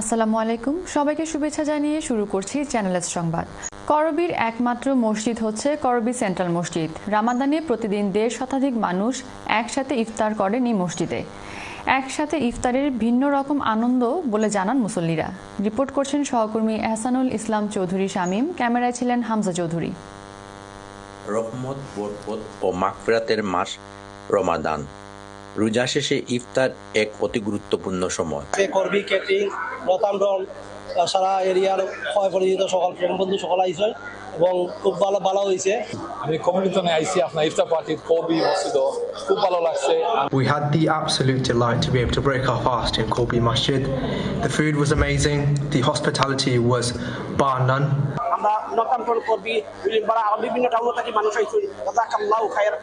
আসসালামু আলাইকুম। সবাইকে শুভেচ্ছা জানিয়ে শুরু করছি চ্যানেলের সংবাদ। করবির একমাত্র মসজিদ হচ্ছে করবি সেন্ট্রাল মসজিদ। রামাদানে প্রতিদিন দেড় শতাধিক মানুষ একসাথে ইফতার করেন এই মসজিদে। একসাথে ইফতারের ভিন্ন রকম আনন্দ বলে জানান মুসল্লিরা। রিপোর্ট করছেন সহকর্মী এহসানুল ইসলাম চৌধুরী শামীম। ক্যামেরায় ছিলেন হামজা চৌধুরী। রহমত, বরকত ও মাগফিরাতের মাস রমাদান। রোজা শেষে ইফতার এক অতি গুরুত্বপূর্ণ সময় পে করবি ক্যাটারিং রতামরন সারা এরিয়ার ক্ষয় পরিচিত সকল প্রেম বন্ধু সকল আইসয় এবং খুব ভালো ভালো হয়েছে আমি কমিউনিটনে আইসি আপনার ইফতার পার্টির কবি মসজিদ খুব ভালো লাগছে We had the absolute delight to be able to break our fast in Kobe Masjid. The food was amazing, the hospitality was bar none. আমরা নতামটন করবি বাড়া বিভিন্ন টাউন থেকে মানুষ আইসুন জাজাকাল্লাহ খায়ের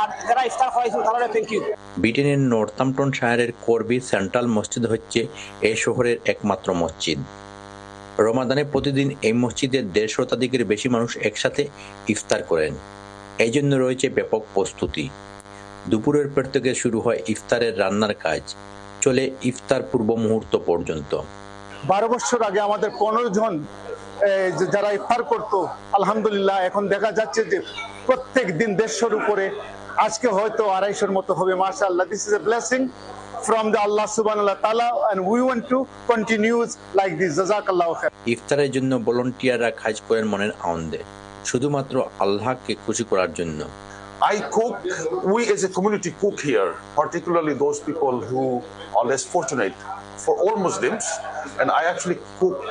আর যারা ইফতার খাওয়াইছেন তারা থ্যাংক ইউ ব্রিটেনের নর্থাম্পটন শায়ারের করবি সেন্ট্রাল মসজিদ হচ্ছে এই শহরের একমাত্র মসজিদ। রমাদানে প্রতিদিন এই মসজিদে দেড় শতাধিকের বেশি মানুষ একসাথে ইফতার করেন। এই জন্য রয়েছে ব্যাপক প্রস্তুতি। দুপুরের পর থেকে শুরু হয় ইফতারের রান্নার কাজ। চলে ইফতার পূর্ব মুহূর্ত পর্যন্ত। বারো বছর আগে আমাদের পনেরো জন এ, যারা ইফতার করতো আলহামদুলিল্লাহ এখন দেখা যাচ্ছে যে প্রত্যেক দিন দেড়শোর উপরে। আজকে হয়তো আড়াইশোর মতো হবে মাসা আল্লাহ দিস ইজ এ ব্লেসিং আল্লাহ তালা and we want to continues like this জাজাক আল্লাহ ইফতারের জন্য ভলেন্টিয়াররা কাজ করেন মনের আনন্দে। শুধুমাত্র আল্লাহকে খুশি করার জন্য। I cook, we as a community cook here, particularly those people who are less fortunate for all Muslims, and I actually cook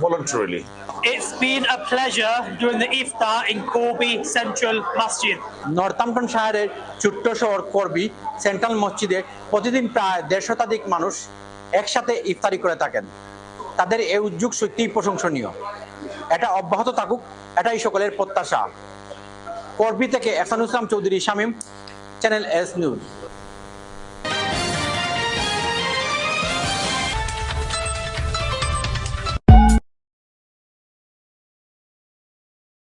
voluntarily. It's been a pleasure doing the iftar in Corby Central Masjid. Northampton শহরের ছোট্ট শহর করবি central মসজিদে প্রতিদিন প্রায় দেড় শতাধিক মানুষ একসাথে ইফতারি করে থাকেন তাদের এই উদ্যোগ সত্যিই প্রশংসনীয় এটা অব্যাহত থাকুক এটাই সকলের প্রত্যাশা করবি থেকে Islam Chowdhury Shamim channel S news